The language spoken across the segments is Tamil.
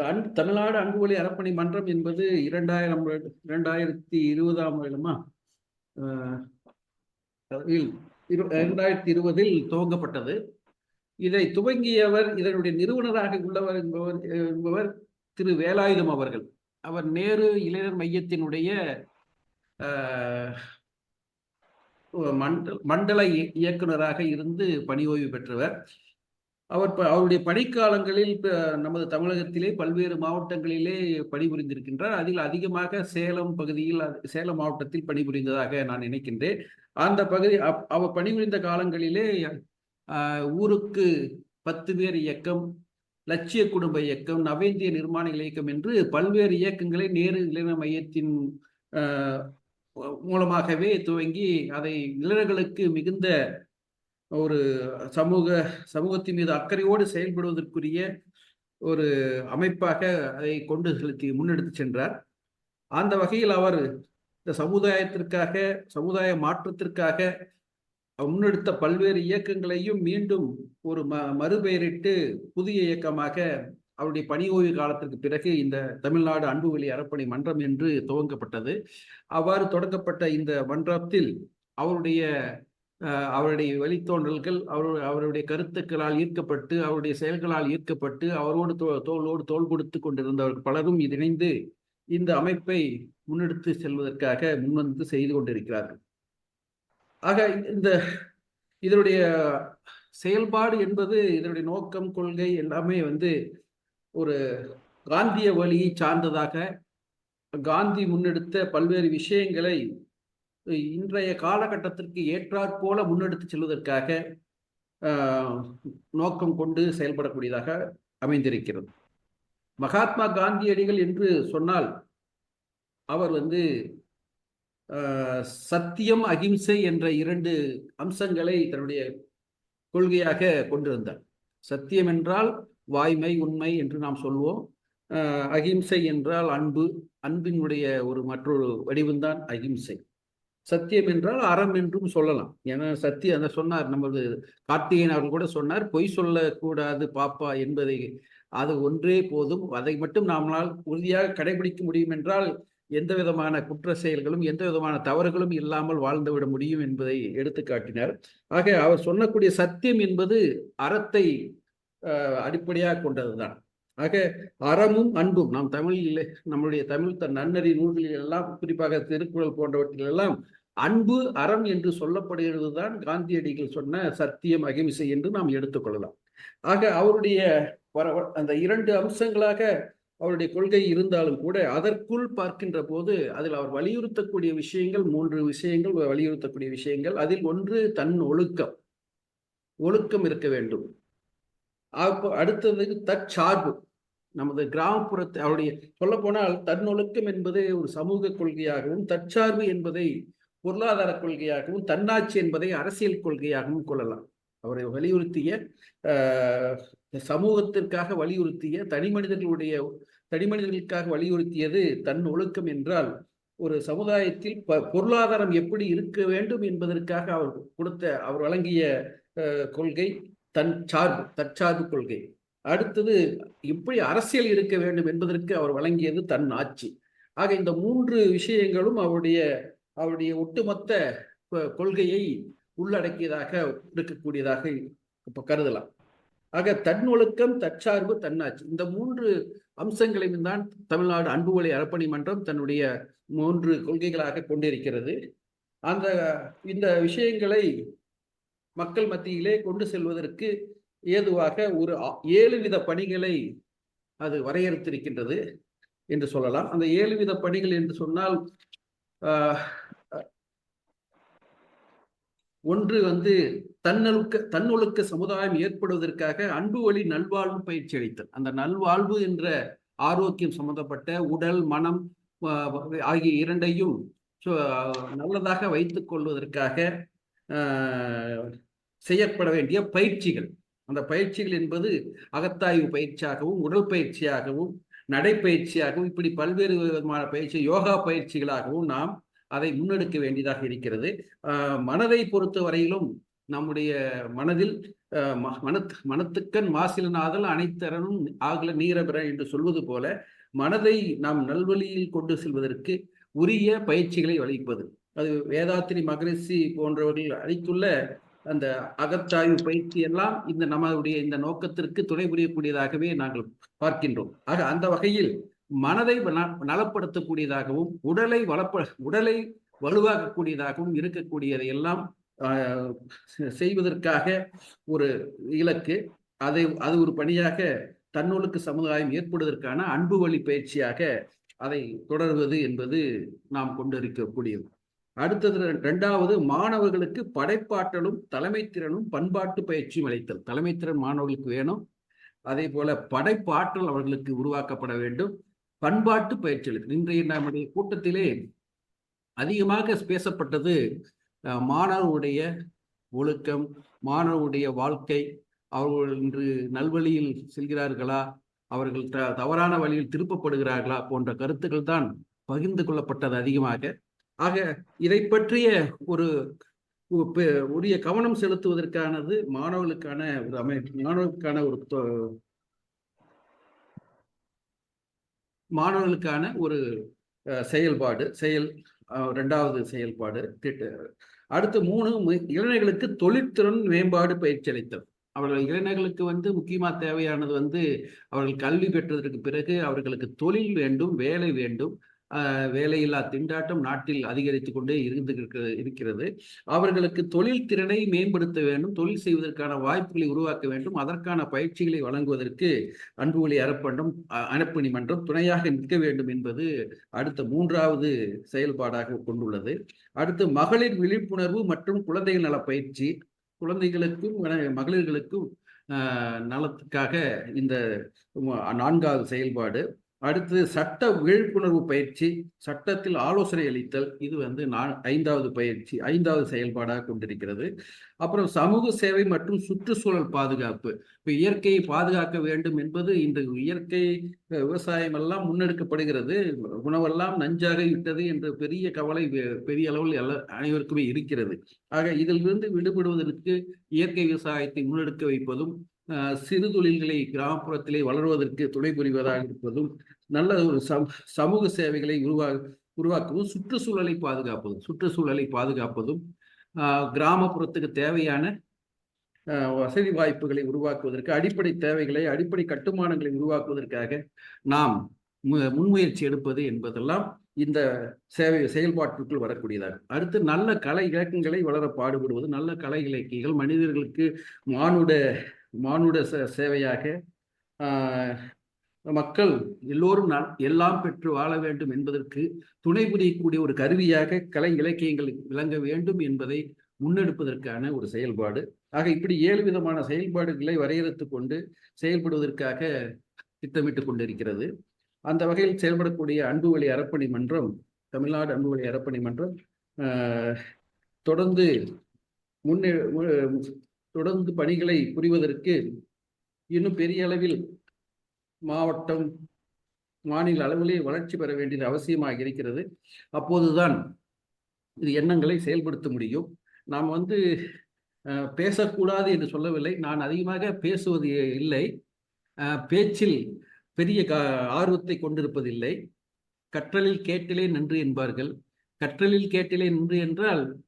இந்த அன் தமிழ்நாடு அன்புவழி அறப்பணி மன்றம் என்பது இரண்டாயிரம் இரண்டாயிரத்தி இருபதாம் வருடமா? இரு- இரண்டாயிரத்தி இருபதில் துவங்கப்பட்டது. இதை துவங்கியவர் இதனுடைய நிறுவனராக உள்ளவர் என்பவர் என்பவர் திரு வேலாயுதம் அவர்கள். அவர் நேரு இளைஞர் மையத்தினுடைய மண்டல மண்டல இயக்குநராக இயக்குனராக இருந்து பணி ஓய்வு பெற்றவர். அவர் அவருடைய பணிக்காலங்களில் நமது தமிழகத்திலே பல்வேறு மாவட்டங்களிலே பணிபுரிந்திருக்கின்றார். அதில் அதிகமாக சேலம் பகுதியில் சேலம் மாவட்டத்தில் பணிபுரிந்ததாக நான் நினைக்கின்றேன். அந்த பகுதி அப்- அவர் பணிபுரிந்த காலங்களிலே ஊருக்கு பத்து பேர் இயக்கம் லட்சிய குடும்ப இயக்கம் நவேந்திய நிர்மாண இயக்கம் என்று பல்வேறு இயக்கங்களை நேரு இளைஞர் மையத்தின் மூலமாகவே துவங்கி அதை இளைஞர்களுக்கு மிகுந்த ஒரு சமூக சமூகத்தின் மீது அக்கறையோடு செயல்படுவதற்குரிய ஒரு அமைப்பாக அதை கொண்டு செலுத்தி முன்னெடுத்து சென்றார். அந்த வகையில் அவர் இந்த சமுதாயத்திற்காக சமுதாய மாற்றத்திற்காக முன்னெடுத்த பல்வேறு இயக்கங்களையும் மீண்டும் ஒரு ம மறுபெயரிட்டு புதிய இயக்கமாக அவருடைய பணி ஓய்வு காலத்திற்கு பிறகு இந்த தமிழ்நாடு அன்பு வழி அறப்பணி மன்றம் என்று துவங்கப்பட்டது. அவ்வாறு தொடங்கப்பட்ட இந்த மன்றத்தில் அவருடைய அவருடைய வழித்தோன்றல்கள் அவர் அவருடைய கருத்துக்களால் ஈர்க்கப்பட்டு அவருடைய செயல்களால் ஈர்க்கப்பட்டு அவரோடு தோ தோளோடு தோல் கொடுத்து கொண்டிருந்தவர்கள் பலரும் இணைந்து இந்த அமைப்பை முன்னெடுத்து செல்வதற்காக முன்வந்து செய்து கொண்டிருக்கிறார்கள். ஆக இந்த இதனுடைய செயல்பாடு என்பது இதனுடைய நோக்கம் கொள்கை எல்லாமே வந்து ஒரு காந்திய வழியை சார்ந்ததாக காந்தி முன்னெடுத்த பல்வேறு விஷயங்களை இன்றைய காலகட்டத்திற்கு ஏற்றாற்போல முன்னெடுத்து செல்வதற்காக நோக்கம் கொண்டு செயல்படக்கூடியதாக அமைந்திருக்கிறது. மகாத்மா காந்தியடிகள் என்று சொன்னால் அவர் வந்து சத்தியம் அகிம்சை என்ற இரண்டு அம்சங்களை தன்னுடைய கொள்கையாக கொண்டிருந்தார். சத்தியம் என்றால் வாய்மை உண்மை என்று நாம் சொல்வோம். அகிம்சை என்றால் அன்பு அன்பினுடைய ஒரு மற்றொரு வடிவம்தான் அகிம்சை. சத்தியம் என்றால் அறம் என்றும் சொல்லலாம். ஏன்னா சத்தியம் அந்த சொன்னார் நமது கார்த்திகேயன் அவர்கள் கூட சொன்னார் பொய் சொல்லக்கூடாது பாப்பா என்பதை. அது ஒன்றே போதும். அதை மட்டும் நம்மளால் உறுதியாக கடைபிடிக்க முடியும் என்றால் எந்த விதமான குற்ற செயல்களும் எந்த விதமான தவறுகளும் இல்லாமல் வாழ்ந்துவிட முடியும் என்பதை எடுத்து காட்டினார். ஆக அவர் சொல்லக்கூடிய சத்தியம் என்பது அறத்தை ஆஹ், அடிப்படையாக கொண்டதுதான். ஆக அறமும் அன்பும் நாம் தமிழில் நம்முடைய தமிழ் தன் நன்னறி நூல்களில் எல்லாம் குறிப்பாக திருக்குறள் போன்றவற்றில் எல்லாம் அன்பு அறம் என்று சொல்லப்படுகிறது தான் காந்தியடிகள் சொன்ன சத்தியம் அகிம்சை என்று நாம் எடுத்துக்கொள்ளலாம். ஆக அவருடைய வர- வ- அந்த இரண்டு அம்சங்களாக அவருடைய கொள்கை இருந்தாலும் கூட அதற்குள் பார்க்கின்ற போது அதில் அவர் வலியுறுத்தக்கூடிய விஷயங்கள் மூன்று விஷயங்கள் வலியுறுத்தக்கூடிய விஷயங்கள். அதில் ஒன்று தன் ஒழுக்கம். ஒழுக்கம் இருக்க வேண்டும். அப்போ அடுத்தது தற்சார்பு. நமது கிராமப்புறத்தை அவருடைய சொல்ல போனால் தன்னொழுக்கம் என்பது ஒரு சமூக கொள்கையாகவும் தற்சார்பு என்பதை பொருளாதார கொள்கையாகவும் தன்னாட்சி என்பதை அரசியல் கொள்கையாகவும் கொள்ளலாம். அவரை வலியுறுத்திய சமூகத்திற்காக வலியுறுத்திய தனி மனிதர்களுடைய தனி மனிதர்களுக்காக வலியுறுத்தியது தன் ஒழுக்கம் என்றால் ஒரு சமுதாயத்தில் ப- பொருளாதாரம் எப்படி இருக்க வேண்டும் என்பதற்காக அவர் கொடுத்த அவர் வழங்கிய கொள்கை தன் சார்பு தற்சார்பு கொள்கை. அடுத்தது எப்படி அரசியல் இருக்க வேண்டும் என்பதற்கு அவர் வழங்கியது தன் ஆட்சி. ஆக இந்த மூன்று விஷயங்களும் அவருடைய அவருடைய ஒட்டுமொத்த கொ- கொள்கையை உள்ளடக்கியதாக இருக்கக்கூடியதாக இப்ப கருதலாம். ஆக தன்னொழுக்கம் தற்சார்பு தன்னாட்சி இந்த மூன்று அம்சங்களையும் தான் தமிழ்நாடு அன்புவழி அறப்பணி மன்றம் தன்னுடைய மூன்று கொள்கைகளாக கொண்டிருக்கிறது. அந்த இந்த விஷயங்களை மக்கள் மத்தியிலே கொண்டு செல்வதற்கு ஏதுவாக ஒரு ஏழு வித பணிகளை அது வரையறுத்திருக்கின்றது என்று சொல்லலாம். அந்த ஏழு வித பணிகள் என்று சொன்னால் ஒன்று வந்து தன்னொழுக்க தன்னொழுக்க சமுதாயம் ஏற்படுவதற்காக அன்பு வழி நல்வாழ்வு பயிற்சி அளித்தல். அந்த நல்வாழ்வு என்ற ஆரோக்கியம் சம்பந்தப்பட்ட உடல் மனம் ஆகிய இரண்டையும் நல்லதாக வைத்துக் கொள்வதற்காக செய்யப்பட வேண்டிய பயிற்சிகள். அந்த பயிற்சிகள் என்பது அகத்தாய்வு பயிற்சியாகவும் உடல் பயிற்சியாகவும் நடைப்பயிற்சியாகவும் இப்படி பல்வேறு விதமான பயிற்சி யோகா பயிற்சிகளாகவும் நாம் அதை முன்னெடுக்க வேண்டியதாக இருக்கிறது. மனதை பொறுத்த வரையிலும் நம்முடைய மனதில் ம- மனத் மனத்துக்கண் மாசிலனாதல் அனைத்தரனும் ஆகல நீரபெற என்று சொல்வது போல மனதை நாம் நல்வழியில் கொண்டு செல்வதற்கு உரிய பயிற்சிகளை அளிப்பது. அது வேதாத்திரி மகரிஷி போன்றவர்கள் அளித்துள்ள அந்த அகத்தாய்வு பயிற்சி எல்லாம் இந்த நம்மளுடைய இந்த நோக்கத்திற்கு துணை புரியக்கூடியதாகவே நாங்கள் பார்க்கின்றோம். ஆக அந்த வகையில் மனதை நலப்படுத்தக்கூடியதாகவும் உடலை வளப்ப உடலை வலுவாக்கக்கூடியதாகவும் இருக்கக்கூடியதை எல்லாம் செய்வதற்காக ஒரு இலக்கு. அதை அது ஒரு பணியாக தன்னூலுக்கு சமுதாயம் ஏற்படுவதற்கான அன்பு வழி பயிற்சியாக அதை தொடர்வது என்பது நாம் கொண்டிருக்கக்கூடியது. அடுத்தது இரண்டாவது மாணவர்களுக்கு படைப்பாற்றலும் தலைமைத்திறனும் பண்பாட்டு பயிற்சியும் அளித்தல். தலைமைத்திறன் மாணவர்களுக்கு வேணும். அதே போல படைப்பாற்றல் அவர்களுக்கு உருவாக்கப்பட வேண்டும். பண்பாட்டு பயிற்சிகளுக்கு. இன்றைய நம்முடைய கூட்டத்திலே அதிகமாக பேசப்பட்டது மாணவருடைய ஒழுக்கம் மாணவருடைய வாழ்க்கை அவர்கள் இன்று நல்வழியில் செல்கிறார்களா அவர்கள் த தவறான வழியில் திருப்பப்படுகிறார்களா போன்ற கருத்துக்கள் தான் பகிர்ந்து கொள்ளப்பட்டது அதிகமாக. ஆக இதை பற்றிய ஒரு பெ- உரிய கவனம் செலுத்துவதற்கானது மாணவர்களுக்கான ஒரு அமை மாணவர்களுக்கான ஒரு தொ- மாணவர்களுக்கான ஒரு செயல்பாடு செயல் ரெண்டாவது செயல்பாடு திட்ட அடுத்து மூணு மு- இளைஞர்களுக்கு தொழிற்திறன் மேம்பாடு பயிற்சி அளித்தல் அவர்கள் இளைஞர்களுக்கு வந்து முக்கியமாக தேவையானது வந்து அவர்கள் கல்வி பெற்றதற்கு பிறகு அவர்களுக்கு தொழில் வேண்டும் வேலை வேண்டும் வேலையில்லா திண்டாட்டம் நாட்டில் அதிகரித்து கொண்டே இருந்து இருக்கிறது இருக்கிறது. அவர்களுக்கு தொழில் திறனை மேம்படுத்த வேண்டும். தொழில் செய்வதற்கான வாய்ப்புகளை உருவாக்க வேண்டும். அதற்கான பயிற்சிகளை வழங்குவதற்கு அன்புமொழி அறப்பண்டம் அ- அனுப்பணி மன்றம் துணையாக நிற்க வேண்டும் என்பது அடுத்த மூன்றாவது செயல்பாடாக கொண்டுள்ளது. அடுத்து மகளிர் விழிப்புணர்வு மற்றும் குழந்தைகள் நல பயிற்சி. குழந்தைகளுக்கும் மகளிர்களுக்கும் நலத்துக்காக இந்த நான்காவது செயல்பாடு. அடுத்து சட்ட விழிப்புணர்வு பயிற்சி சட்டத்தில் ஆலோசனை அளித்தல் இது வந்து நான் ஐந்தாவது பயிற்சி ஐந்தாவது செயல்பாடாக கொண்டிருக்கிறது. அப்புறம் சமூக சேவை மற்றும் சுற்றுச்சூழல் பாதுகாப்பு. இப்போ இயற்கையை பாதுகாக்க வேண்டும் என்பது இந்த இயற்கை விவசாயம் எல்லாம் முன்னெடுக்கப்படுகிறது. உணவெல்லாம் நஞ்சாக விட்டது என்ற பெரிய கவலை பெரிய அளவில் எல்லா அனைவருக்குமே இருக்கிறது. ஆக இதிலிருந்து விடுபடுவதற்கு இயற்கை விவசாயத்தை முன்னெடுக்க வைப்பதும் சிறு தொழில்களை கிராமப்புறத்திலே வளர்வதற்கு துணை புரிவதாக இருப்பதும் நல்ல ஒரு சம் சமூக சேவைகளை உருவா உருவாக்கவும் சுற்றுச்சூழலை பாதுகாப்பதும் சுற்றுச்சூழலை பாதுகாப்பதும் கிராமப்புறத்துக்கு தேவையான வசதி வாய்ப்புகளை உருவாக்குவதற்கு அடிப்படை தேவைகளை அடிப்படை கட்டுமானங்களை உருவாக்குவதற்காக நாம் மு- முன்முயற்சி எடுப்பது என்பதெல்லாம் இந்த சேவை செயல்பாட்டிற்குள் வரக்கூடியதாக. அடுத்து நல்ல கலை இலக்கங்களை வளர பாடுபடுவது நல்ல கலை இலக்கியங்கள் மனிதர்களுக்கு மானுட மானுட சேவையாக மக்கள் எல்லோரும் எல்லாம் பெற்று வாழ வேண்டும் என்பதற்கு துணை புரியக்கூடிய ஒரு கருவியாக கலை இலக்கியங்கள் விளங்க வேண்டும் என்பதை முன்னெடுப்பதற்கான ஒரு செயல்பாடு. ஆக இப்படி ஏழு விதமான செயல்பாடுகளை வரையறுத்து கொண்டு செயல்படுவதற்காக திட்டமிட்டு கொண்டிருக்கிறது. அந்த வகையில் செயல்படக்கூடிய அன்பு வழி அறப்பணி மன்றம் தமிழ்நாடு அன்பு வழி அறப்பணி மன்றம் தொடர்ந்து முன்னே மு- தொடர்ந்து பணிகளை புரிவதற்கு இன்னும் பெரிய அளவில் மாவட்டம் மாநில அளவிலே வளர்ச்சி பெற வேண்டியது அவசியமாக இருக்கிறது. அப்போதுதான் இது எண்ணங்களை செயல்படுத்த முடியும். நாம் வந்து பேசக்கூடாது என்று சொல்லவில்லை. நான் அதிகமாக பேசுவது இல்லை. பேச்சில் பெரிய ஆர்வத்தை கொண்டிருப்பதில்லை. கற்றலில் கேட்டிலே நன்று என்பார்கள். கற்றலில் கேட்டிலே நன்று என்றால்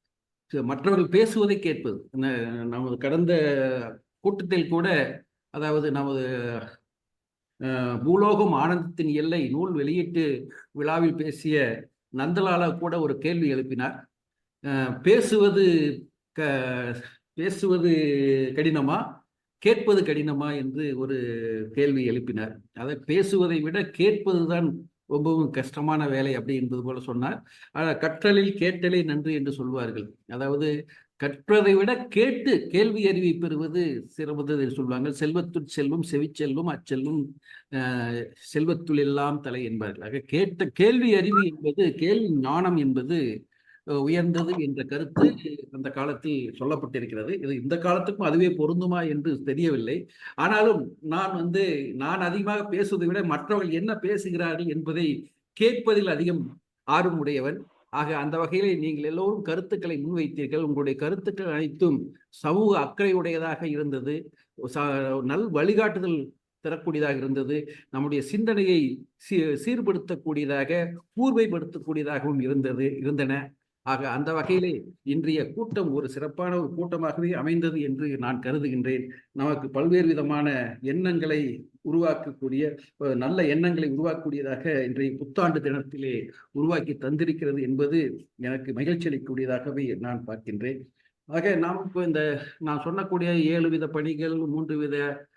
மற்றவர்கள் பேசுவதை கேட்பது. ந- நமது கடந்த கூட்டத்தில் கூட அதாவது நமது பூலோகம் ஆனந்தத்தின் எல்லை நூல் வெளியீட்டு விழாவில் பேசிய நந்தலாலா கூட ஒரு கேள்வி எழுப்பினார். பேசுவது க பேசுவது கடினமா? கேட்பது கடினமா என்று ஒரு கேள்வி எழுப்பினார். அதை பேசுவதை விட கேட்பதுதான் ரொம்பவும் கஷ்டமான வேலை அப்படி என்பது போல சொன்னார். ஆனால் கற்றலில் கேட்டலே நன்று என்று சொல்வார்கள். அதாவது கற்றதை விட கேட்டு கேள்வி அறிவை பெறுவது சிறந்தது என்று சொல்வாங்க. செல்வத்துள் செல்வம் செவிச்செல்வம் அச்செல்வம் செல்வத்துள் எல்லாம் தலை என்பார்கள். ஆக கேட்ட கேள்வி அறிவு என்பது கேள்வி ஞானம் என்பது உயர்ந்தது என்ற கருத்து அந்த காலத்தில் சொல்லப்பட்டிருக்கிறது. இது இந்த காலத்துக்கும் அதுவே பொருந்துமா என்று தெரியவில்லை. ஆனாலும் நான் வந்து நான் அதிகமாக பேசுவதை விட மற்றவர்கள் என்ன பேசுகிறார்கள் என்பதை கேட்பதில் அதிகம் ஆர்வம் உடையவன். ஆக அந்த வகையிலே நீங்கள் எல்லோரும் கருத்துக்களை முன்வைத்தீர்கள். உங்களுடைய கருத்துக்கள் அனைத்தும் சமூக அக்கறையுடையதாக இருந்தது. ச- நல் வழிகாட்டுதல் தரக்கூடியதாக இருந்தது. நம்முடைய சிந்தனையை சீ சீர்படுத்தக்கூடியதாக கூர்மைப்படுத்தக்கூடியதாகவும் இருந்தது இருந்தன. ஆக அந்த வகையிலே இன்றைய கூட்டம் ஒரு சிறப்பான ஒரு கூட்டமாகவே அமைந்தது என்று நான் கருதுகின்றேன். நமக்கு பல்வேறு விதமான எண்ணங்களை உருவாக்கக்கூடிய நல்ல எண்ணங்களை உருவாக்கக்கூடியதாக இன்றைய புத்தாண்டு தினத்திலே உருவாக்கி தந்திருக்கிறது என்பது எனக்கு மகிழ்ச்சி அளிக்கக்கூடியதாகவே நான் பார்க்கின்றேன். ஆக நாம் இப்போ இந்த நான் சொன்னக்கூடிய ஏழு வித பணிகள் மூன்று வித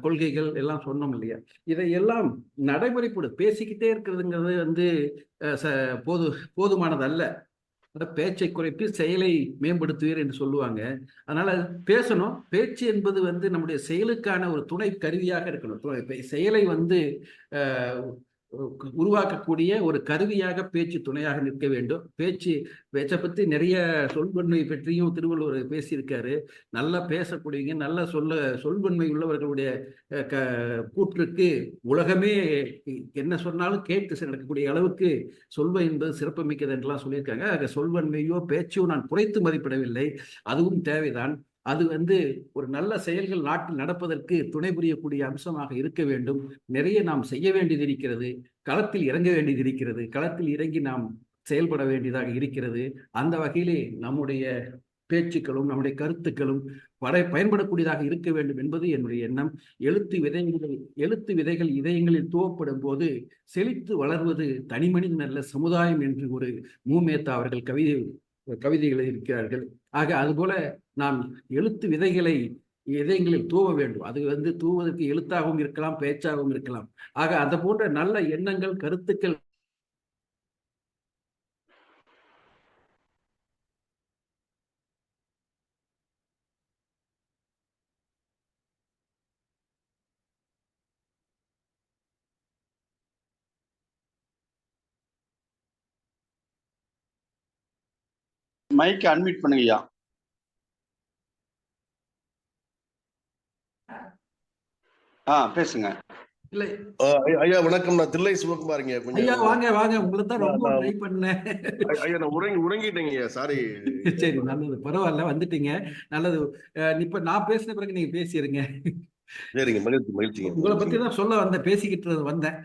கொள்கைகள் எல்லாம் சொன்னோம் இல்லையா? இதையெல்லாம் நடைமுறைப்படு பேசிக்கிட்டே இருக்கிறதுங்கிறது வந்து ச- போது போதுமானதல்ல. பேச்சை குறைத்து செயலை மேம்படுத்துவீர் என்று சொல்லுவாங்க. அதனால பேசணும். பேச்சு என்பது வந்து நம்முடைய செயலுக்கான ஒரு துணை கருவியாக இருக்கணும். துணை- செயலை வந்து அஹ், உருவாக்கக்கூடிய ஒரு கருவியாக பேச்சு துணையாக நிற்க வேண்டும். பேச்சு பேச்சை பற்றி நிறைய சொல்வன்மை பற்றியும் திருவள்ளுவர் பேசியிருக்காரு. நல்லா பேசக்கூடியவங்க நல்லா சொல்ல சொல்வன்மை உள்ளவர்களுடைய க கூற்றுக்கு உலகமே என்ன சொன்னாலும் கேட்டு நடக்கக்கூடிய அளவுக்கு சொல்வ என்பது சிறப்புமிக்கது என்றெல்லாம் சொல்லியிருக்காங்க. ஆக சொல்வன்மையோ பேச்சோ நான் குறைத்து மதிப்பிடவில்லை. அதுவும் தேவைதான். அது வந்து ஒரு நல்ல செயல்கள் நாட்டில் நடப்பதற்கு துணை புரியக்கூடிய அம்சமாக இருக்க வேண்டும். நிறைய நாம் செய்ய வேண்டியது இருக்கிறது. களத்தில் இறங்க வேண்டியது இருக்கிறது. களத்தில் இறங்கி நாம் செயல்பட வேண்டியதாக இருக்கிறது. அந்த வகையிலே நம்முடைய பேச்சுக்களும் நம்முடைய கருத்துக்களும் வர பயன்படக்கூடியதாக இருக்க வேண்டும் என்பது என்னுடைய எண்ணம். எழுத்து விதைகள் எழுத்து விதைகள் இதயங்களில் துவப்படும் போது செழித்து வளர்வது தனிமனிதன் அல்ல சமுதாயம் என்று ஒரு மூமேத்தா அவர்கள் கவிதை கவிதைகள் இருக்கிறார்கள். ஆக அதுபோல நாம் எழுத்து விதைகளை இதயங்களில் தூவ வேண்டும். அது வந்து தூவதற்கு எழுத்தாகவும் இருக்கலாம் பேச்சாகவும் இருக்கலாம். ஆக அதை போன்ற நல்ல எண்ணங்கள் கருத்துக்கள் மைக் அன்மியூட் பண்ணுங்க ஐயா. ஆ பேசுங்க. ஐயா, ஐயா வணக்கம். நான் தில்லை சிவகுமாருங்க ஐயா கொஞ்சம் வாங்க வாங்க. உங்களை தான் ரொம்ப ட்ரை பண்ணேன். ஐயா நான் உறங்கி உறங்கிட்டேங்க ஐயா. சாரி சரி நல்லது. பரவாயில்ல வந்துட்டீங்க. நல்லது. இப்ப நான் பேசின பிறகு நீங்க பேசிடுங்க சரிங்க மகிழ்ச்சி மகிழ்ச்சிங்க. உங்களை பத்தி தான் சொல்ல வந்தேன் பேசிக்கிட்டு வந்தேன்.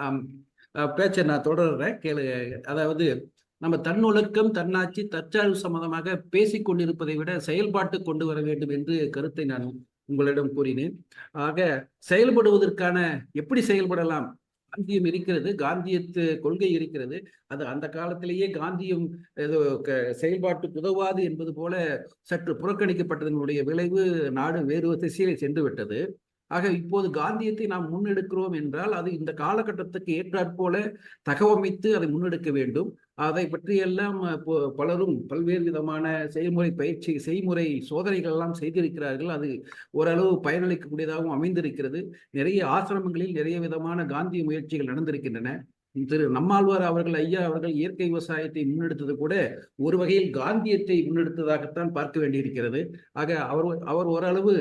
அஹ் பேச்சை நான் தொடர்றேன். கேளு அதாவது நம்ம தன்னொழுக்கம் தன்னாட்சி தற்சார்பு சம்பந்தமாக பேசிக்கொண்டிருப்பதை விட செயல்பாட்டு கொண்டு வர வேண்டும் என்று கருத்தை நான் உங்களிடம் கூறினேன். ஆக செயல்படுவதற்கான எப்படி செயல்படலாம்? காந்தியம் இருக்கிறது காந்தியத்து கொள்கை இருக்கிறது. அது அந்த காலத்திலேயே காந்தியம் ஏதோ க- செயல்பாட்டுக்கு உதவாது என்பது போல சற்று புறக்கணிக்கப்பட்டதனுடைய விளைவு நாடு வேறு ஒரு சென்று விட்டது. ஆக இப்போது காந்தியத்தை நாம் முன்னெடுக்கிறோம் என்றால் அது இந்த காலகட்டத்துக்கு ஏற்றாற்போல தகவமைத்து அதை முன்னெடுக்க வேண்டும். அதை பற்றியெல்லாம் பலரும் பல்வேறு விதமான செயல்முறை பயிற்சி செய்முறை சோதனைகள் எல்லாம் செய்திருக்கிறார்கள். அது ஓரளவு பயனளிக்கக்கூடியதாகவும் அமைந்திருக்கிறது. நிறைய ஆசிரமங்களில் நிறைய விதமான காந்திய முயற்சிகள் நடந்திருக்கின்றன. திரு நம்மாழ்வார் அவர்கள் ஐயா அவர்கள் இயற்கை விவசாயத்தை முன்னெடுத்தது கூட ஒரு வகையில் காந்தியத்தை முன்னெடுத்ததாகத்தான் பார்க்க வேண்டியிருக்கிறது. ஆக அவர் அவர் ஓரளவு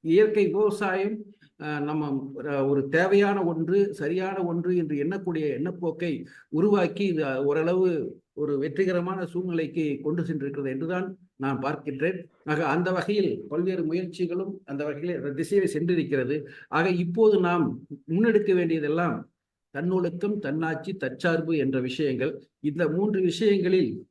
இயற்கை விவசாயம் நம்ம ஒரு- தேவையான ஒன்று சரியான ஒன்று என்று எண்ணக்கூடிய எண்ணப்போக்கை உருவாக்கி இது ஓரளவு ஒரு வெற்றிகரமான சூழ்நிலைக்கு கொண்டு சென்றிருக்கிறது என்றுதான் நான் பார்க்கின்றேன். ஆக அந்த வகையில் பல்வேறு முயற்சிகளும் அந்த வகையில் திசையில் சென்றிருக்கிறது. ஆக இப்போது நாம் முன்னெடுக்க வேண்டியதெல்லாம் தன்னொழுக்கம் தன்னாட்சி தற்சார்பு என்ற விஷயங்கள். இந்த மூன்று விஷயங்களில்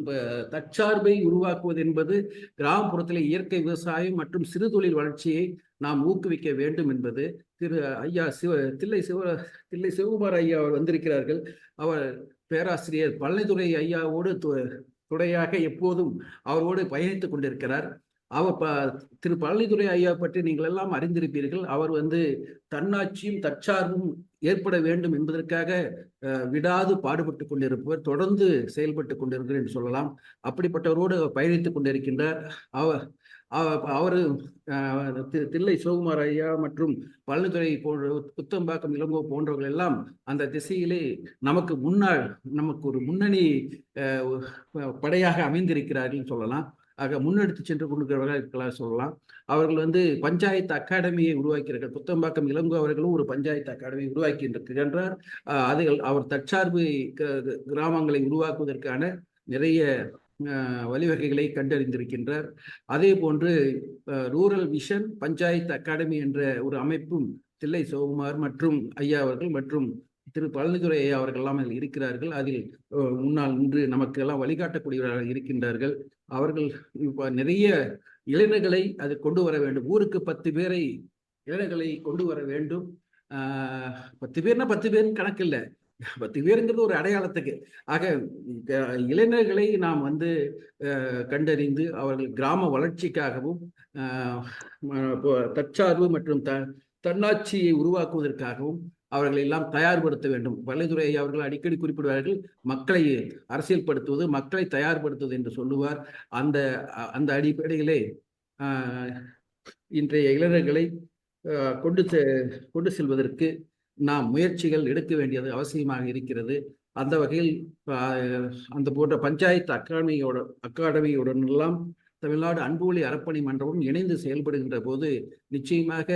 தற்சார்பை உருவாக்குவது என்பது கிராமப்புறத்தில் இயற்கை விவசாயம் மற்றும் சிறு தொழில் வளர்ச்சியை நாம் ஊக்குவிக்க வேண்டும் என்பது திரு ஐயா சிவ தில்லை சிவ தில்லை சிவகுமார் ஐயா அவர் வந்திருக்கிறார்கள். அவர் பேராசிரியர் பழனித்துறை ஐயாவோடு து- துணையாக எப்போதும் அவரோடு பயணித்துக் கொண்டிருக்கிறார். அவர் ப திரு பழனித்துறை ஐயா பற்றி நீங்கள் எல்லாம் அறிந்திருப்பீர்கள். அவர் வந்து தன்னாட்சியும் தற்சார்பும் ஏற்பட வேண்டும் என்பதற்காக விடாது பாடுபட்டு கொண்டிருப்பவர் தொடர்ந்து செயல்பட்டு கொண்டிருக்கிறார் என்று சொல்லலாம். அப்படிப்பட்டவரோடு அவர் பயணித்துக் கொண்டிருக்கின்றார். அவர் அவர் தி- தில்லை சிவகுமார் ஐயா மற்றும் பழனித்துறை போன்ற புத்தம்பாக்கம் இளங்கோ போன்றவர்கள் எல்லாம் அந்த திசையிலே நமக்கு முன்னாள் நமக்கு ஒரு முன்னணி படையாக அமைந்திருக்கிறார்கள் சொல்லலாம். ஆக முன்னெடுத்து சென்று கொண்டிருக்கிறவர்களாக இருக்கலாம் சொல்லலாம். அவர்கள் வந்து பஞ்சாயத்து அகாடமியை உருவாக்கிறார்கள் புத்தம்பாக்கம் இளங்கோ அவர்களும் ஒரு பஞ்சாயத்து அகாடமி உருவாக்கி இருக்கின்றார் அதுகள் அவர் தற்சார்பு க- கிராமங்களை உருவாக்குவதற்கான நிறைய வழிவகைகளை கண்டறிந்திருக்கின்றார். அதே போன்று ரூரல் விஷன் பஞ்சாயத்து அகாடமி என்ற ஒரு அமைப்பும் தில்லை சிவகுமார் மற்றும் ஐயா அவர்கள் மற்றும் திரு பழனிதுரை அவர்கள்லாம் அவர்கள் எல்லாம் அதில் இருக்கிறார்கள். அதில் முன்னால் நின்று நமக்கு எல்லாம் வழிகாட்டக்கூடியவர்களாக இருக்கின்றார்கள். அவர்கள் இப்போ நிறைய இளைஞர்களை அது கொண்டு வர வேண்டும். ஊருக்கு பத்து பேரை இளைஞர்களை கொண்டு வர வேண்டும். பத்து பேர்னா பத்து பேர் கணக்கு இல்லை பத்து பேருங்கிறது ஒரு அடையாளத்துக்கு. ஆக இளைஞர்களை நாம் வந்து கண்டறிந்து அவர்கள் கிராம வளர்ச்சிக்காகவும் இப்போ தற்சார்பு மற்றும் த தன்னாட்சியை உருவாக்குவதற்காகவும் அவர்களை எல்லாம் தயார்படுத்த வேண்டும். வலைதுறை அவர்கள் அடிக்கடி குறிப்பிடுவார்கள் மக்களை அரசியல்படுத்துவது மக்களை தயார்படுத்துவது என்று சொல்லுவார். அந்த அ- அந்த அடிப்படையிலே ஆஹ், இன்றைய இளைஞர்களை கொண்டு செ- கொண்டு செல்வதற்கு நாம் முயற்சிகள் எடுக்க வேண்டியது அவசியமாக இருக்கிறது. அந்த வகையில் அந்த போன்ற பஞ்சாயத்து அகாடமியோட அகாடமியுடன் எல்லாம் தமிழ்நாடு அன்புவழி அறப்பணி மன்றமும் இணைந்து செயல்படுகின்ற போது நிச்சயமாக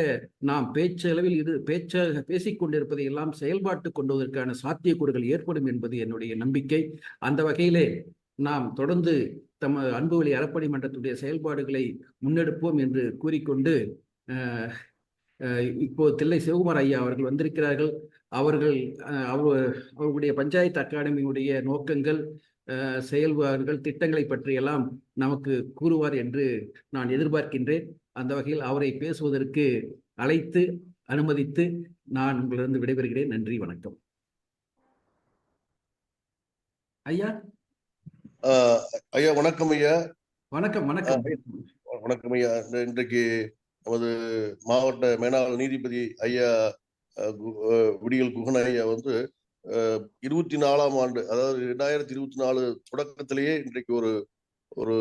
நாம் பேச்சளவில் இது பேச்சாக பேசிக்கொண்டிருப்பதை எல்லாம் செயல்பாட்டு கொண்டுவதற்கான சாத்தியக்கூறுகள் ஏற்படும் என்பது என்னுடைய நம்பிக்கை. அந்த வகையிலே நாம் தொடர்ந்து தம் அன்புவழி அறப்பணி மன்றத்துடைய செயல்பாடுகளை முன்னெடுப்போம் என்று கூறிக்கொண்டு இப்போது இப்போ தில்லை சிவகுமார் ஐயா அவர்கள் வந்திருக்கிறார்கள். அவர்கள் அஹ், அவர்களுடைய பஞ்சாயத்து அகாடமியுடைய நோக்கங்கள் அஹ், செயல்பாடுகள் திட்டங்களை பற்றியெல்லாம் நமக்கு கூறுவார் என்று நான் எதிர்பார்க்கின்றேன். அந்த வகையில் அவரை பேசுவதற்கு அழைத்து அனுமதித்து நான் உங்களிடம் விடைபெறுகிறேன். நன்றி வணக்கம். ஐயா? ஐயா வணக்கம் ஐயா. வணக்கம் வணக்கம். வணக்கம் ஐயா. இன்றைக்கு நமது மாவட்ட மேலாள் நீதிபதி ஐயா விடியல் குகன் ஐயா வந்து இருபத்தி நாலாம் ஆண்டு அதாவது இரண்டாயிரத்தி இருபத்தி நாலு தொடக்கத்திலேயே இன்றைக்கு ஒரு ஒரு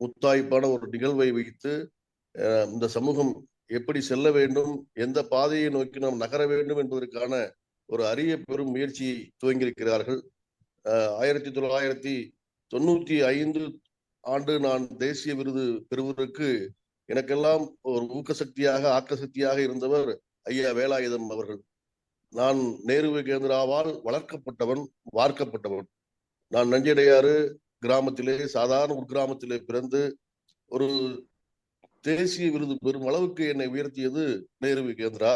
முத்தாய்ப்பான ஒரு நிகழ்வை வைத்து அஹ், இந்த சமூகம் எப்படி செல்ல வேண்டும் எந்த பாதையை நோக்கி நாம் நகர வேண்டும் என்பதற்கான ஒரு அரிய பெரும் முயற்சியை துவங்கியிருக்கிறார்கள். ஆயிரத்தி தொள்ளாயிரத்தி தொண்ணூத்தி ஐந்து ஆண்டு நான் தேசிய விருது பெறுவதற்கு எனக்கெல்லாம் ஒரு ஊக்க சக்தியாக ஆக்க சக்தியாக இருந்தவர் ஐயா வேலாயுதம் அவர்கள். நான் நேரு கேந்திராவால் வளர்க்கப்பட்டவன் வார்க்கப்பட்டவன். நான் நஞ்சடையாறு கிராமத்திலே சாதாரண ஒரு கிராமத்திலே பிறந்து ஒரு தேசிய விருது பெறும் அளவுக்கு என்னை உயர்த்தியது நேரு கேந்திரா.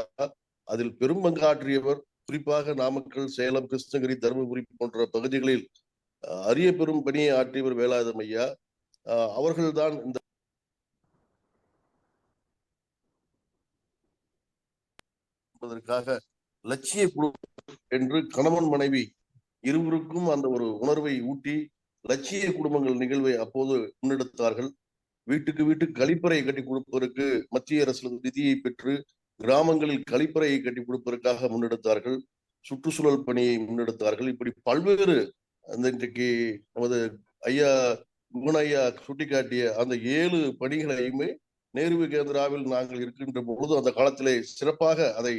அதில் பெரும் பங்காற்றியவர் குறிப்பாக நாமக்கல் சேலம் கிருஷ்ணகிரி தருமபுரி போன்ற பகுதிகளில் அஹ், அரிய பெரும் பணியை ஆற்றியவர் வேலாயுதம் ஐயா. அவர்கள்தான் இந்த என்பதற்காக லட்சிய குழு என்று கணவன் மனைவி இருவருக்கும் அந்த ஒரு உணர்வை ஊட்டி லட்சிய குடும்பங்கள் நிகழ்வை அப்போது முன்னெடுத்தார்கள். வீட்டுக்கு வீட்டுக்கு கழிப்பறை கட்டி கொடுப்பதற்கு மத்திய அரசு நிதியை பெற்று கிராமங்களில் கழிப்பறையை கட்டி கொடுப்பதற்காக முன்னெடுத்தார்கள். சுற்றுச்சூழல் பணியை முன்னெடுத்தார்கள். இப்படி பல்வேறு அந்த இன்றைக்கு நமது ஐயா குண ஐயா சுட்டிக்காட்டிய அந்த ஏழு பணிகளையுமே நேரு கேந்திராவில் நாங்கள் இருக்கின்ற பொழுது அந்த காலத்திலே சிறப்பாக அதை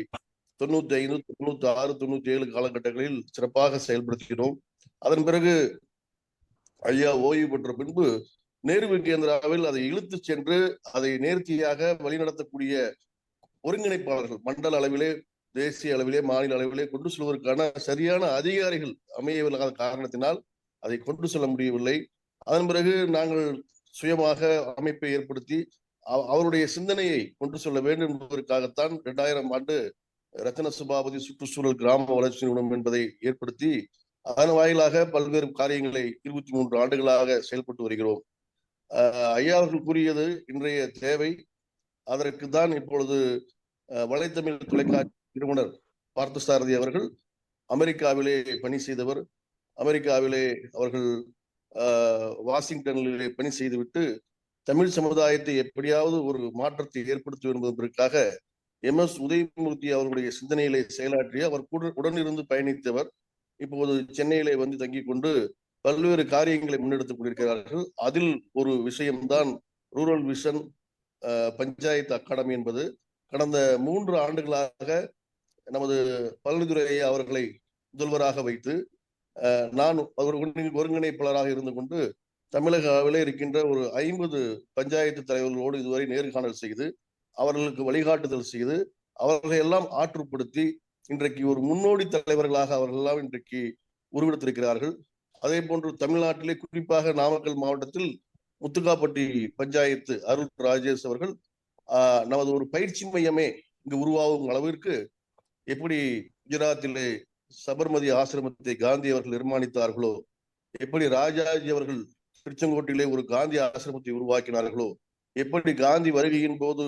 தொண்ணூத்தி ஐந்து தொண்ணூத்தி ஆறு தொண்ணூத்தி ஏழு காலகட்டங்களில் சிறப்பாக செயல்படுத்தினோம். அதன் பிறகு ஐயா ஓய்வு பெற்ற பின்பு நேரு கேந்திராவில் அதை இழுத்து சென்று அதை நேர்த்தியாக வழிநடத்தக்கூடிய ஒருங்கிணைப்பாளர்கள் மண்டல அளவிலே தேசிய அளவிலே மாநில அளவிலே கொண்டு செல்வதற்கான சரியான அதிகாரிகள் அமையவில்லாத காரணத்தினால் அதை கொண்டு செல்ல முடியவில்லை. அதன் பிறகு நாங்கள் சுயமாக அமைப்பை ஏற்படுத்தி அவருடைய சிந்தனையை கொண்டு செல்ல வேண்டும் என்பதற்காகத்தான் இரண்டாயிரம் ஆண்டு ரத்தன சபாபதி சுற்றுச்சூழல் கிராம வளர்ச்சி நிறுவனம் என்பதை ஏற்படுத்தி அதன் வாயிலாக பல்வேறு காரியங்களை இருபத்தி மூன்று ஆண்டுகளாக செயல்பட்டு வருகிறோம். ஆஹ் ஐயா அவர்கள் கூறியது இன்றைய தேவை. அதற்கு தான் இப்பொழுது அஹ், வலைத்தமிழ் தொலைக்காட்சி நிறுவனர் பார்த்தசாரதி அவர்கள் அமெரிக்காவிலே பணி செய்தவர். அமெரிக்காவிலே அவர்கள் ஆஹ், வாஷிங்டனிலே பணி செய்துவிட்டு தமிழ் சமுதாயத்தை எப்படியாவது ஒரு மாற்றத்தை ஏற்படுத்தும் என்பதற்காக எம் எஸ் உதயமூர்த்தி அவர்களுடைய சிந்தனைகளை செயலாற்றி அவர் கூட உடனிருந்து பயணித்தவர். இப்போது சென்னையிலே வந்து தங்கிக் கொண்டு பல்வேறு காரியங்களை முன்னெடுத்துக் கொண்டிருக்கிறார்கள். அதில் ஒரு விஷயம்தான் ரூரல் விஷன் பஞ்சாயத்து அகாடமி என்பது. கடந்த மூன்று ஆண்டுகளாக நமது பல்துறை அவர்களை முதல்வராக வைத்து நான் அவர் ஒருங்கிணைப்பாளராக இருந்து கொண்டு தமிழகாவிலே இருக்கின்ற ஒரு ஐம்பது பஞ்சாயத்து தலைவர்களோடு இதுவரை நேர்காணல் செய்து அவர்களுக்கு வழிகாட்டுதல் செய்து அவர்களை எல்லாம் ஆற்றுப்படுத்தி இன்றைக்கு ஒரு முன்னோடி தலைவர்களாக அவர்கள் எல்லாம் இன்றைக்கு உருவெடுத்திருக்கிறார்கள். அதே போன்று தமிழ்நாட்டிலே குறிப்பாக நாமக்கல் மாவட்டத்தில் முத்துக்காப்பட்டி பஞ்சாயத்து அருள் ராஜேஷ் அவர்கள் ஆஹ், நமது ஒரு பயிற்சி மையமே இங்கு உருவாகும் அளவிற்கு எப்படி குஜராத்திலே சபர்மதி ஆசிரமத்தை காந்தி அவர்கள் நிர்மாணித்தார்களோ எப்படி ராஜாஜி அவர்கள் திருச்செங்கோட்டிலே ஒரு காந்தி ஆசிரமத்தை உருவாக்கினார்களோ எப்படி காந்தி வருகையின் போது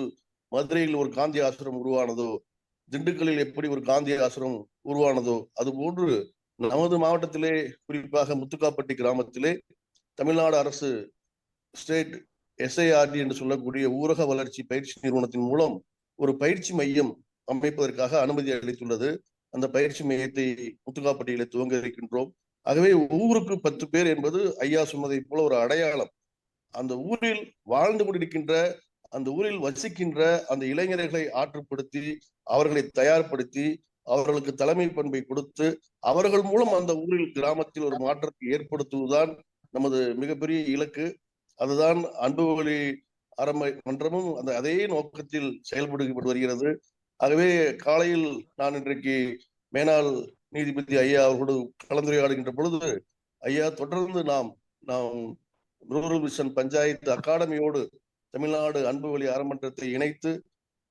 மதுரையில் ஒரு காந்தி ஆசிரமம் உருவானதோ திண்டுக்கல்லில் எப்படி ஒரு காந்தி ஆசிரமம் உருவானதோ அது போன்று நமது மாவட்டத்திலே குறிப்பாக முத்துக்காப்பட்டி கிராமத்திலே தமிழ்நாடு அரசு ஸ்டேட் எஸ்ஐஆர்டி என்று சொல்லக்கூடிய ஊரக வளர்ச்சி பயிற்சி நிறுவனத்தின் மூலம் ஒரு பயிற்சி மையம் அமைப்பதற்காக அனுமதி அளித்துள்ளது. அந்த பயிற்சி மையத்தை முத்துக்காப்பட்டியிலே துவங்க இருக்கின்றோம். ஆகவே ஊருக்கு பத்து பேர் என்பது ஐயா சொன்னதை போல ஒரு அடையாளம். அந்த ஊரில் வாழ்ந்து கொண்டிருக்கின்ற அந்த ஊரில் வசிக்கின்ற அந்த இளைஞர்களை ஆற்றுப்படுத்தி அவர்களை தயார்படுத்தி அவர்களுக்கு தலைமை பண்பை கொடுத்து அவர்கள் மூலம் அந்த ஊரில் கிராமத்தில் ஒரு மாற்றத்தை ஏற்படுத்துவதுதான் நமது மிகப்பெரிய இலக்கு. அதுதான் அன்புவழி அறமை மன்றமும் அந்த அதே நோக்கத்தில் செயல்படுத்தப்பட்டு வருகிறது. ஆகவே காலையில் நான் இன்றைக்கு மேனாள் நீதிபதி ஐயா அவர்களோடு கலந்துரையாடுகின்ற பொழுது ஐயா தொடர்ந்து நாம் நாம் ரூரல் மிஷன் பஞ்சாயத்து அகாடமியோடு தமிழ்நாடு அன்பு வழி அறமன்றத்தை இணைத்து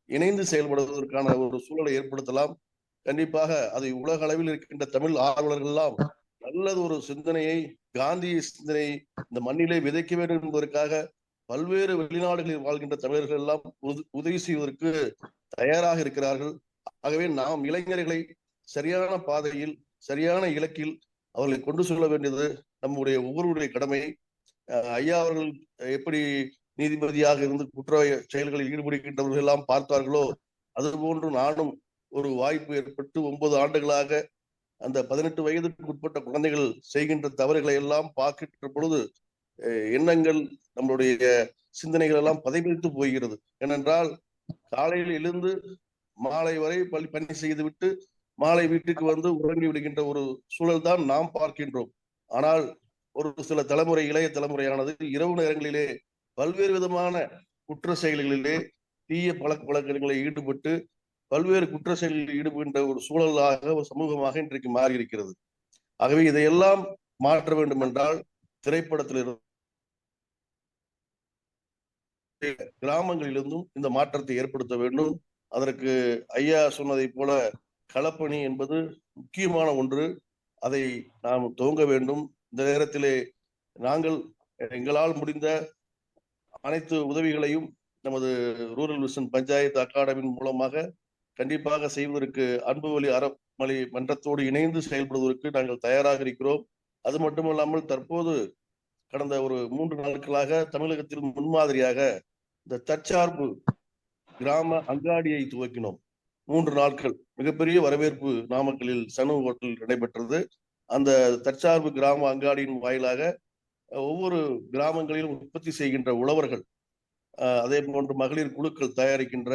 இணைந்து செயல்படுவதற்கான ஒரு சூழலை ஏற்படுத்தலாம். கண்டிப்பாக அதை உலக அளவில் இருக்கின்ற தமிழ் ஆர்வலர்கள் எல்லாம் நல்லது ஒரு சிந்தனையை காந்திய சிந்தனை இந்த மண்ணிலே விதைக்க வேண்டும் என்பதற்காக பல்வேறு வெளிநாடுகளில் வாழ்கின்ற தமிழர்கள் எல்லாம் உத- உதவி செய்வதற்கு தயாராக இருக்கிறார்கள். ஆகவே நாம் இளைஞர்களை சரியான பாதையில் சரியான இலக்கில் அவர்களை கொண்டு செல்ல வேண்டியது நம்முடைய ஒவ்வொருடைய கடமை. அஹ் ஐயா அவர்கள் எப்படி நீதிபதியாக இருந்து குற்ற செயல்களில் ஈடுபடுகின்றவர்கள் எல்லாம் பார்த்தார்களோ அதுபோன்று நானும் ஒரு வாய்ப்பு ஏற்பட்டு ஒன்பது ஆண்டுகளாக அந்த பதினெட்டு வயதுக்கு உட்பட்ட குழந்தைகள் செய்கின்ற தவறுகளை எல்லாம் பார்க்கின்ற பொழுது எண்ணங்கள் நம்மளுடைய சிந்தனைகள் எல்லாம் பதைபிடித்து போகிறது. ஏனென்றால் காலையில் எழுந்து மாலை வரை பள்ளி பணி செய்துவிட்டு மாலை வீட்டுக்கு வந்து உறங்கி விடுகின்ற ஒரு சூழல் தான் நாம் பார்க்கின்றோம். ஆனால் ஒரு சில தலைமுறை இளைய தலைமுறையானது இரவு நேரங்களிலே பல்வேறு விதமான குற்ற செயல்களிலே தீய பழக்க வழக்கங்களில் ஈடுபட்டு பல்வேறு குற்ற செயல்களில் ஈடுபடுகின்ற ஒரு சூழலாக ஒரு சமூகமாக இன்றைக்கு மாறி இருக்கிறது ஆகவே இதையெல்லாம் மாற்ற வேண்டும் என்றால் திரைப்படத்திலிருந்து கிராமங்களிலிருந்தும் இந்த மாற்றத்தை ஏற்படுத்த வேண்டும். அதற்கு ஐயா சொன்னதை போல களப்பணி என்பது முக்கியமான ஒன்று. அதை நாம் துவங்க வேண்டும். இந்த நேரத்திலே நாங்கள் எங்களால் முடிந்த அனைத்து உதவிகளையும் நமது ரூரல் விஷன் பஞ்சாயத்து அகாடமியின் மூலமாக கண்டிப்பாக செய்வதற்கு அன்பு வழி அறமொழி மன்றத்தோடு இணைந்து செயல்படுவதற்கு நாங்கள் தயாராக இருக்கிறோம். அது மட்டுமல்லாமல் தற்போது கடந்த ஒரு மூன்று நாட்களாக தமிழகத்தில் முன்மாதிரியாக இந்த தற்சார்பு கிராம அங்காடியை துவக்கினோம். மூன்று நாட்கள் மிகப்பெரிய வரவேற்பு நாமக்கலில் சனு ஹோட்டலில் நடைபெற்றது. அந்த தற்சார்பு கிராம அங்காடியின் வாயிலாக ஒவ்வொரு கிராமங்களிலும் உற்பத்தி செய்கின்ற உழவர்கள் அதே போன்று மகளிர் குழுக்கள் தயாரிக்கின்ற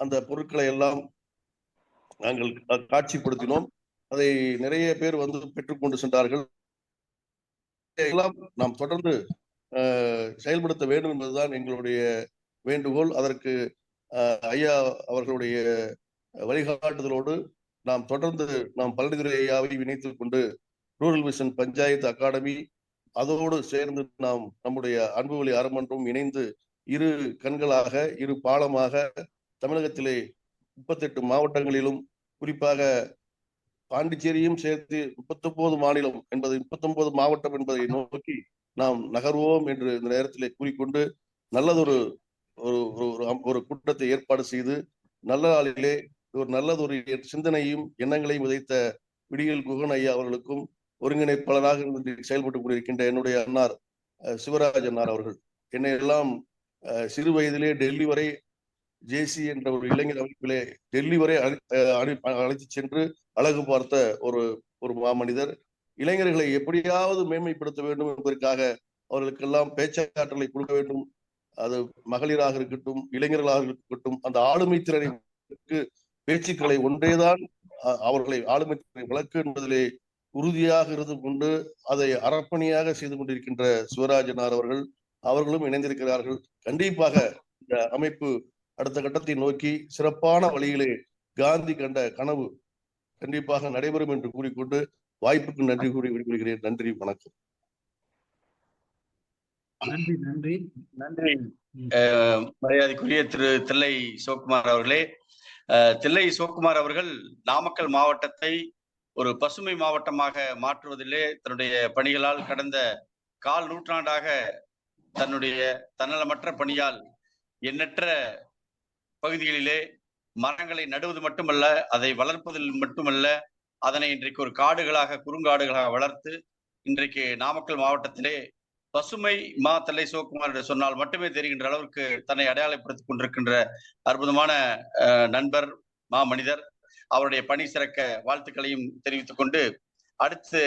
அந்த பொருட்களை எல்லாம் நாங்கள் காட்சிப்படுத்தினோம். அதை நிறைய பேர் வந்து பெற்றுக்கொண்டு சென்றார்கள். எல்லாம் நாம் தொடர்ந்து அஹ், செயல்படுத்த வேண்டும் என்பதுதான் எங்களுடைய வேண்டுகோள். அதற்கு அஹ், ஐயா அவர்களுடைய வழிகாட்டுதலோடு நாம் தொடர்ந்து நாம் பழனிதுரை ஐயாவை இணைத்துக் கொண்டு ரூரல் மிஷன் பஞ்சாயத்து அகாடமி அதோடு சேர்ந்து நாம் நம்முடைய அன்பு வழி அறமன்றம் இணைந்து இரு கண்களாக இரு பாலமாக தமிழகத்திலே முப்பத்தெட்டு மாவட்டங்களிலும் குறிப்பாக பாண்டிச்சேரியும் சேர்த்து முப்பத்தொன்பது மாநிலம் என்பது முப்பத்தொன்பது மாவட்டம் என்பதை நோக்கி நாம் நகர்வோம் என்று இந்த நேரத்திலே கூறிக்கொண்டு நல்லதொரு ஒரு ஒரு- ஒரு ஒரு கூட்டத்தை ஏற்பாடு செய்து நல்ல நாளிலே ஒரு நல்லதொரு சிந்தனையும் எண்ணங்களையும் விதைத்த விடியல் குகன் ஐயா அவர்களுக்கும் ஒருங்கிணைப்பாளராக இருந்து செயல்பட்டுக் கொண்டிருக்கின்ற என்னுடைய அன்னார் சிவராஜ் அன்னார் அவர்கள். என்னை எல்லாம் சிறு வயதிலே டெல்லி வரை ஜேசி என்ற ஒரு இளைஞர் அமைப்பிலே டெல்லி வரை அழைத்து சென்று அழகு பார்த்த ஒரு ஒரு மாமனிதர். இளைஞர்களை எப்படியாவது மேன்மைப்படுத்த வேண்டும் என்பதற்காக அவர்களுக்கெல்லாம் பேச்சாற்றலை கொடுக்க வேண்டும். அது மகளிராக இருக்கட்டும் இளைஞர்களாக இருக்கட்டும் அந்த ஆளுமை திறனை பேச்சுக்களை ஒன்றேதான் அவர்களை ஆளுமை திறனை வளர்க்கு என்பதிலே உறுதியாக இருந்து கொண்டு அதை அறப்பணியாக செய்து கொண்டிருக்கின்ற சிவராஜனார் அவர்கள் அவர்களும் இணைந்திருக்கிறார்கள். கண்டிப்பாக இந்த அமைப்பு அடுத்த கட்டத்தை நோக்கி சிறப்பான வழியிலே காந்தி கண்ட கனவு கண்டிப்பாக நடைபெறும் என்று கூறிக்கொண்டு வாய்ப்புக்கு நன்றி கூறி விடுவிக்கிறேன் நன்றி வணக்கம். நன்றி நன்றி. நன்றி. அஹ், மரியாதைக்குரிய திரு தில்லை சிவகுமார் அவர்களே. அஹ், தில்லை சிவகுமார் அவர்கள் நாமக்கல் மாவட்டத்தை ஒரு பசுமை மாவட்டமாக மாற்றுவதிலே தன்னுடைய பணிகளால் கடந்த கால் நூற்றாண்டாக தன்னுடைய தன்னலமற்ற பணியால் எண்ணற்ற பகுதிகளிலே மரங்களை நடுவது மட்டுமல்ல அதை வளர்ப்பதில் மட்டுமல்ல அதனை இன்றைக்கு ஒரு காடுகளாக குறுங்காடுகளாக வளர்த்து இன்றைக்கு நாமக்கல் மாவட்டத்திலே பசுமை மா தல்லை சிவகுமார் என்று சொன்னால் மட்டுமே தெரிகின்ற அளவிற்கு தன்னை அடையாளப்படுத்திக் கொண்டிருக்கின்ற அற்புதமான நண்பர் மா மனிதர் அவருடைய பணி சிறக்க வாழ்த்துக்களையும் தெரிவித்துக் கொண்டு அடுத்து